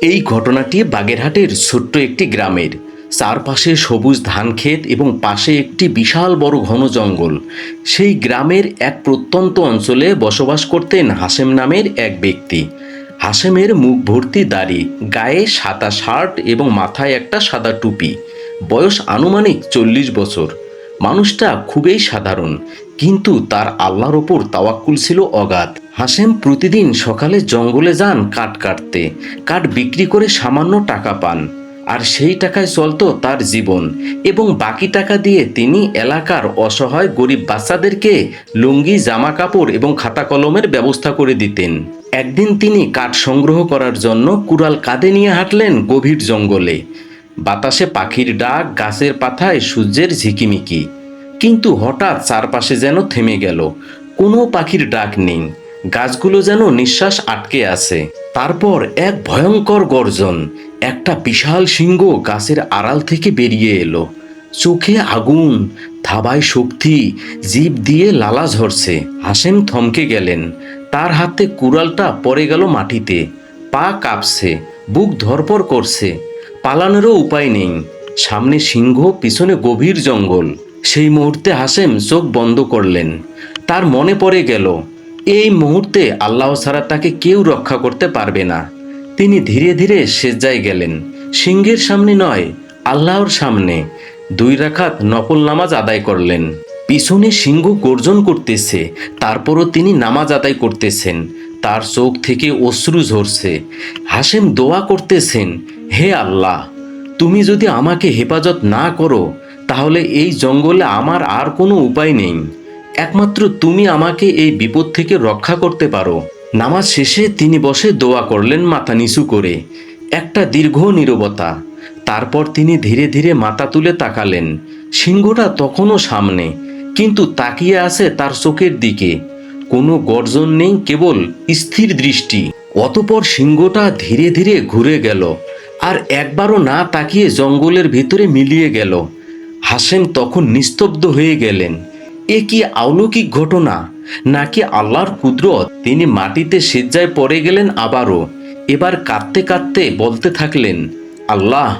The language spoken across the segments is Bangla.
এই ঘটনাটি বাগেরহাটের ছোট্ট একটি গ্রামের। চারপাশে সবুজ ধানক্ষেত এবং পাশে একটি বিশাল বড় ঘন জঙ্গল। সেই গ্রামের এক প্রত্যন্ত অঞ্চলে বসবাস করতেন হাসেম নামের এক ব্যক্তি। হাসেমের মুখ ভর্তি দাড়ি, গায়ে সাদা শার্ট এবং মাথায় একটা সাদা টুপি। বয়স আনুমানিক চল্লিশ বছর। মানুষটা খুবই সাধারণ। কিন্তু তার আল্লাহর ওপর তাওয়াক্কুল ছিল অগাধ। হাসেম প্রতিদিন সকালে জঙ্গলে যান কাঠ কাটতে। কাঠ বিক্রি করে সামান্য টাকা পান। আর সেই টাকায় চলতো তার জীবন। এবং বাকি টাকা দিয়ে তিনি এলাকার অসহায় গরিব বাচ্চাদেরকে লুঙ্গি জামা কাপড় এবং খাতা কলমের ব্যবস্থা করে দিতেন। একদিন তিনি কাঠ সংগ্রহ করার জন্য কুড়াল কাঁধে নিয়ে হাঁটলেন গভীর জঙ্গলে। বাতাসে পাখির ডাক, গাছের পাতায় সূর্যের ঝিকিমিকি। কিন্তু হঠাৎ চারপাশে যেন থেমে গেল। কোনো পাখির ডাক নেই। গাছগুলো যেন নিঃশ্বাস আটকে আছে। তারপর এক ভয়ঙ্কর গর্জন। একটা বিশাল সিংহ গাছের আড়াল থেকে বেরিয়ে এলো। চোখে আগুন, থাবায় শক্তি, জীব দিয়ে লালা ঝরছে। হাসেম থমকে গেলেন। তার হাতে কুড়ালটা পড়ে গেল মাটিতে। পা কাঁপছে, বুক ধরপর করছে। পালানোরও উপায় নেই। সামনে সিংহ, পিছনে গভীর জঙ্গল। সেই মুহূর্তে হাসেম চোখ বন্ধ করলেন। তার মনে পড়ে গেল, এই মুহূর্তে আল্লাহ ছাড়া তাকে কেউ রক্ষা করতে পারবে না। তিনি ধীরে ধীরে সেজ্জায় গেলেন। সিংহের সামনে নয়, আল্লাহর সামনে। দুই রাখাত নফল নামাজ আদায় করলেন। পিছনে সিংহ গর্জন করতেছে, তারপরও তিনি নামাজ আদায় করতেছেন। তার চোখ থেকে অশ্রু ঝরছে। হাসেম দোয়া করতেছেন, হে আল্লাহ, তুমি যদি আমাকে হেফাজত না করো তাহলে এই জঙ্গলে আমার আর কোনো উপায় নেই। একমাত্র তুমি আমাকে এই বিপদ থেকে রক্ষা করতে পারো। নামাজ শেষে তিনি বসে দোয়া করলেন মাথা নিচু করে। একটা দীর্ঘ নীরবতা। তারপর তিনি ধীরে ধীরে মাথা তুলে তাকালেন। সিংহটা তখনও সামনে, কিন্তু তাকিয়ে আছে তার চোখের দিকে। কোনো গর্জন নেই, কেবল স্থির দৃষ্টি। অতপর সিংহটা ধীরে ধীরে ঘুরে গেল, আর একবারও না তাকিয়ে জঙ্গলের ভিতরে মিলিয়ে গেল। হাসেম তখন নিস্তব্ধ হয়ে গেলেন। এ কি আলৌকিক ঘটনা? নাকি আল্লাহর কুদরত তিনি মাটিতে সেজ্জায় পড়ে গেলেন আবারও? এবার কাঁদতে কাঁদতে বলতে থাকলেন, আল্লাহ,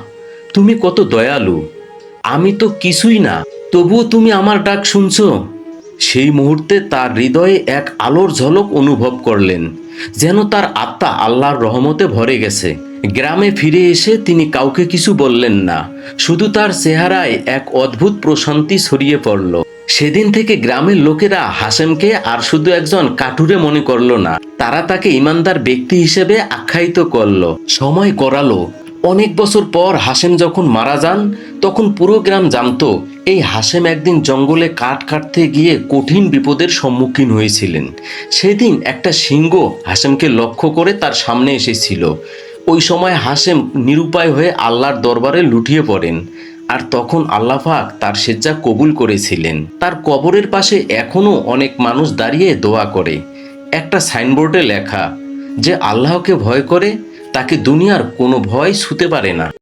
তুমি কত দয়ালু। আমি তো কিছুই না, তবুও তুমি আমার ডাক শুনছ। সেই মুহূর্তে তার হৃদয়ে এক আলোর ঝলক অনুভব করলেন, যেন তার আত্মা আল্লাহর রহমতে ভরে গেছে। গ্রামে ফিরে এসে তিনি কাউকে কিছু বললেন না। শুধু তার চেহারায় এক অদ্ভুত প্রশান্তি ছড়িয়ে পড়ল। সেদিন থেকে গ্রামের লোকেরা হাসেমকে আর শুধু একজন কাঠুরে মনে করল না, তারা তাকে ইমানদার ব্যক্তি হিসেবে আখ্যায়িত করল। সময় করালো অনেক বছর পর হাসেম যখন মারা যান, তখন পুরো গ্রাম জানতো, এই হাসেম একদিন জঙ্গলে কাঠ কাটতে গিয়ে কঠিন বিপদের সম্মুখীন হয়েছিলেন। সেদিন একটা সিংহ হাসেমকে লক্ষ্য করে তার সামনে এসেছিল। ওই সময় হাসেম নিরুপায় হয়ে আল্লাহর দরবারে লুটিয়ে পড়েন আর তখন আল্লাহাক তার সেজ্জা কবুল করেছিলেন। তার কবরের পাশে এখনও অনেক মানুষ দাঁড়িয়ে দোয়া করে। একটা সাইনবোর্ডে লেখা যে, আল্লাহকে ভয় করে, তাকে দুনিয়ার কোনো ভয় ছুতে পারে না।